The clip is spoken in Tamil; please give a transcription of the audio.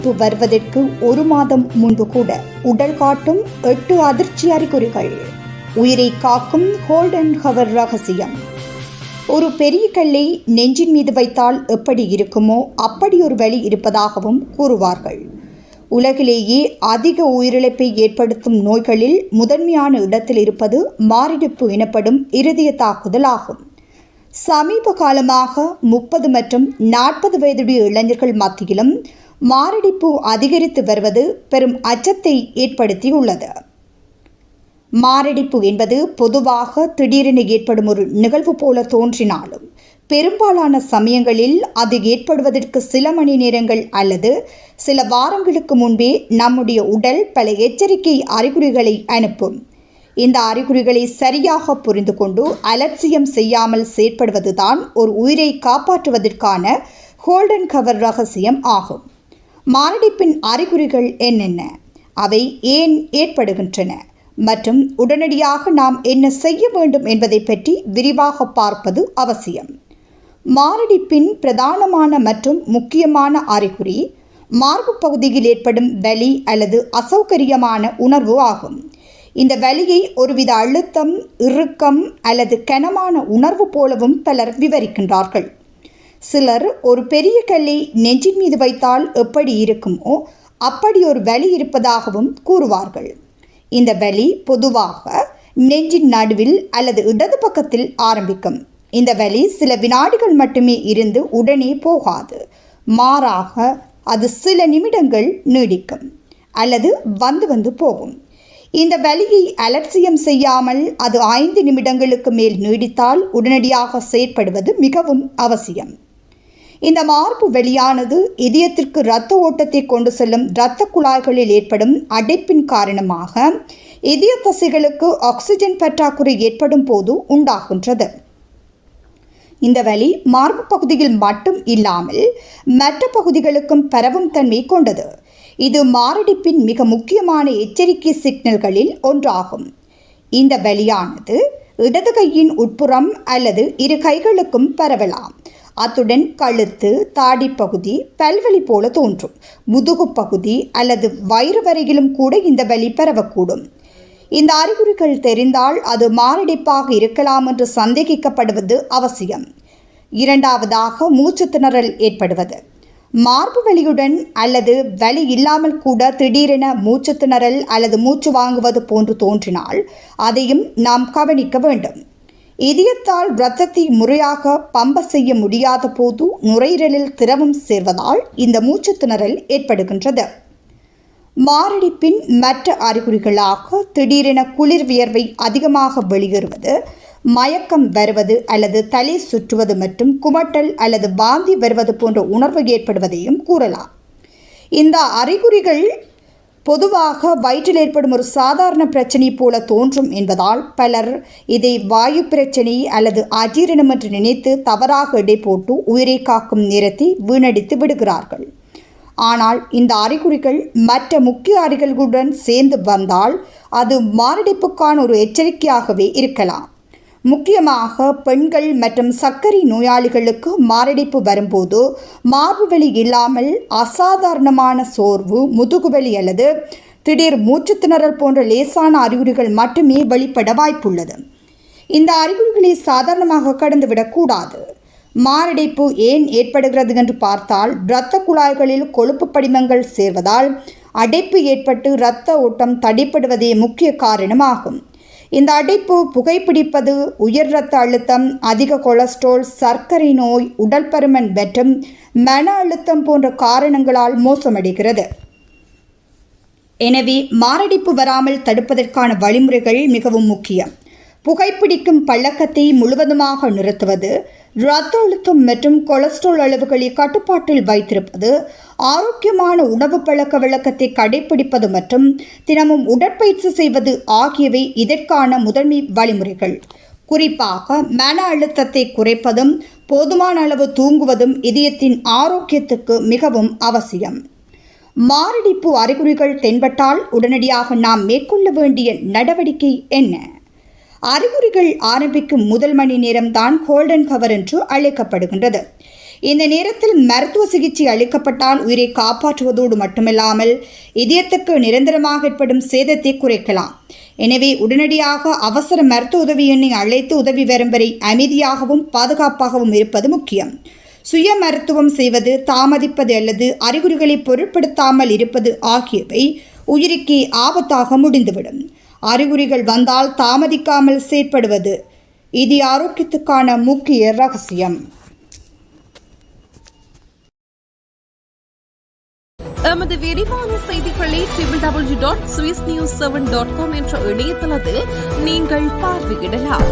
மாரடைப்பு வருவதற்கு ஒரு மாதம் முன்பு கூட உடல் காட்டும் எட்டு அதிர்ச்சி அறிகுறிகள். உயிரை காக்கும் ஹோல்டன் ஹவர் ரகசியம். ஒரு பெரிய கல்லை நெஞ்சின் மீது வைத்தால் எப்படி இருக்குமோ அப்படி ஒரு வழி இருப்பதாகவும் கூறுவார்கள். உலகிலேயே அதிக உயிரிழப்பை ஏற்படுத்தும் நோய்களில் முதன்மையான இடத்தில் இருப்பது மாரடைப்பு எனப்படும் இருதய தாக்குதல் ஆகும். சமீப காலமாக முப்பது மற்றும் நாற்பது வயதுடைய இளைஞர்கள் மத்தியிலும் மாரடைப்பு அதிகரித்து வருவது பெரும் அச்சத்தை ஏற்படுத்தியுள்ளது. மாரடைப்பு என்பது பொதுவாக திடீரென ஏற்படும் ஒரு நிகழ்வு போல தோன்றினாலும் பெரும்பாலான சமயங்களில் அது ஏற்படுவதற்கு சில மணி நேரங்கள் அல்லது சில வாரங்களுக்கு முன்பே நம்முடைய உடல் பல எச்சரிக்கை அறிகுறிகளை அனுப்பும். இந்த அறிகுறிகளை சரியாக புரிந்து கொண்டு அலட்சியம் செய்யாமல் செயற்படுவதுதான் ஒரு உயிரை காப்பாற்றுவதற்கான ஹோல்டன் கவர் ரகசியம் ஆகும். மாரடைப்பின் அறிகுறிகள் என்னென்ன? அவை ஏன் ஏற்படுகின்றன? மற்றும் உடனடியாக நாம் என்ன செய்ய வேண்டும் என்பதை பற்றி விரிவாக பார்ப்பது அவசியம். மாரடைப்பின் பிரதானமான மற்றும் முக்கியமான அறிகுறி மார்பு பகுதியில் ஏற்படும் வலி அல்லது அசௌகரியமான உணர்வு ஆகும். இந்த வலியை ஒருவித அழுத்தம் இறுக்கம் அல்லது கனமான உணர்வு போலவும் பலர் விவரிக்கின்றார்கள். சிலர் ஒரு பெரிய கல்லை நெஞ்சின் மீது வைத்தால் எப்படி இருக்குமோ அப்படி ஒரு வலி இருப்பதாகவும் கூறுவார்கள். இந்த வலி பொதுவாக நெஞ்சின் நடுவில் அல்லது இடது பக்கத்தில் ஆரம்பிக்கும். இந்த வலி சில வினாடிகள் மட்டுமே இருந்து உடனே போகாது. மாறாக அது சில நிமிடங்கள் நீடிக்கும் அல்லது வந்து வந்து போகும். இந்த வலியை அலட்சியம் செய்யாமல் அது ஐந்து நிமிடங்களுக்கு மேல் நீடித்தால் உடனடியாக செயற்படுவது மிகவும் அவசியம். இந்த மார்பு வெளியானது இதயத்திற்கு இரத்த ஓட்டத்தை கொண்டு செல்லும் இரத்த குழாய்களில் ஏற்படும் அடைப்பின் காரணமாக இதய தசைகளுக்கு ஆக்சிஜன் பற்றாக்குறை ஏற்படும் போது உண்டாகின்றது. இந்த வலி மார்பு பகுதியில் மட்டும் இல்லாமல் மற்ற பகுதிகளுக்கும் பரவும் தன்மை கொண்டது. இது மாரடைப்பின் மிக முக்கியமான எச்சரிக்கை சிக்னல்களில் ஒன்றாகும். இந்த வலியானது இடது கையின் உட்புறம் அல்லது இரு கைகளுக்கும் பரவலாம். அத்துடன் கழுத்து தாடிப்பகுதி பல்வலி போல தோன்றும். முதுகு பகுதி அல்லது வயிறு வரையிலும் கூட இந்த வலி பரவக்கூடும். இந்த அறிகுறிகள் தெரிந்தால் அது மாரடைப்பாக இருக்கலாம் என்று சந்தேகிக்கப்படுவது அவசியம். இரண்டாவதாக மூச்சு திணறல் ஏற்படுவது. மார்பு வலியுடன் அல்லது வலி இல்லாமல் கூட திடீரென மூச்சு திணறல் அல்லது மூச்சு வாங்குவது போன்று தோன்றினால் அதையும் நாம் கவனிக்க வேண்டும். இதயத்தால் இரத்தத்தை முறையாக பம்ப செய்ய முடியாத போது நுரையீரலில் திரவம் சேர்வதால் இந்த மூச்சு திணறல் ஏற்படுகின்றது. மாரடைப்பின் மற்ற அறிகுறிகளாக திடீரென குளிர் வியர்வை அதிகமாக வெளியேறுவது மயக்கம் வருவது அல்லது தலை சுற்றுவது மற்றும் குமட்டல் அல்லது வாந்தி வருவது போன்ற உணர்வு ஏற்படுவதையும் கூறலாம். இந்த அறிகுறிகள் பொதுவாக வயிற்றில் ஏற்படும் ஒரு சாதாரண பிரச்சனை போல தோன்றும் என்பதால் பலர் இதை வாயு பிரச்சனை அல்லது அஜீரணம் என்று நினைத்து தவறாக இடை போட்டு உயிரை காக்கும் நேரத்தை வீணடித்து விடுகிறார்கள். ஆனால் இந்த அறிகுறிகள் மற்ற முக்கிய அறிகுறிகளுடன் சேர்ந்து வந்தால் அது மாரடைப்புக்கான ஒரு எச்சரிக்கையாகவே இருக்கலாம். முக்கியமாக பெண்கள் மற்றும் சர்க்கரை நோயாளிகளுக்கு மாரடைப்பு வரும்போது மார்பு வலி இல்லாமல் அசாதாரணமான சோர்வு முதுகுவலி அல்லது திடீர் மூச்சு திணறல் போன்ற லேசான அறிகுறிகள் மட்டுமே வெளிப்பட வாய்ப்புள்ளது. இந்த அறிகுறிகளை சாதாரணமாக கடந்துவிடக்கூடாது மாரடைப்பு ஏன் ஏற்படுகிறது என்று பார்த்தால் இரத்த குழாய்களில் கொழுப்பு படிமங்கள் சேர்வதால் அடைப்பு ஏற்பட்டு இரத்த ஓட்டம் தடைப்படுவதே முக்கிய காரணமாகும். இந்த அடைப்பு புகைப்பிடிப்பது உயர் இரத்த அழுத்தம் அதிக கொலஸ்ட்ரால் சர்க்கரை நோய் உடல் பருமன் மற்றும் மன அழுத்தம் போன்ற காரணங்களால் மோசமடைகிறது. எனவே மாரடைப்பு வராமல் தடுப்பதற்கான வழிமுறைகள் மிகவும் முக்கியம். புகைப்பிடிக்கும் பழக்கத்தை முழுவதுமாக நிறுத்துவது இரத்த அழுத்தம் மற்றும் கொலஸ்ட்ரால் அளவுகளை கட்டுப்பாட்டில் வைத்திருப்பது ஆரோக்கியமான உணவு பழக்க வழக்கத்தை கடைபிடிப்பது மற்றும் தினமும் உடற்பயிற்சி செய்வது ஆகியவை இதற்கான முதன்மை வழிமுறைகள். குறிப்பாக மன அழுத்தத்தை குறைப்பதும் போதுமான அளவு தூங்குவதும் இதயத்தின் ஆரோக்கியத்துக்கு மிகவும் அவசியம். மாரடைப்பு அறிகுறிகள் தென்பட்டால் உடனடியாக நாம் மேற்கொள்ள வேண்டிய நடவடிக்கை என்ன? அறிகுறிகள் ஆரம்பிக்கும் முதல் மணி நேரம்தான் கோல்டன் கவர் என்று அழைக்கப்படுகின்றது. இந்த நேரத்தில் மருத்துவ சிகிச்சை அளிக்கப்பட்டால் உயிரை காப்பாற்றுவதோடு மட்டுமில்லாமல் இதயத்துக்கு நிரந்தரமாக ஏற்படும் சேதத்தை குறைக்கலாம். எனவே உடனடியாக அவசர மருத்துவ உதவி எண்ணை அழைத்து உதவி வரும் வரை அமைதியாகவும் பாதுகாப்பாகவும் இருப்பது முக்கியம். சுய மருத்துவம் செய்வது தாமதிப்பது அல்லது அறிகுறிகளை பொருட்படுத்தாமல் இருப்பது ஆகியவை உயிருக்கு ஆபத்தாக முடிந்துவிடும். அறிகுறிகள் வந்தால் தாமதிக்காமல் செயற்படுவது. இது ஆரோக்கியத்துக்கான முக்கிய ரகசியம். எமது விரிவான செய்திகளை triple W dot swiss news seven dot com என்ற இணையதளத்தில் நீங்கள் பார்வையிடலாம்.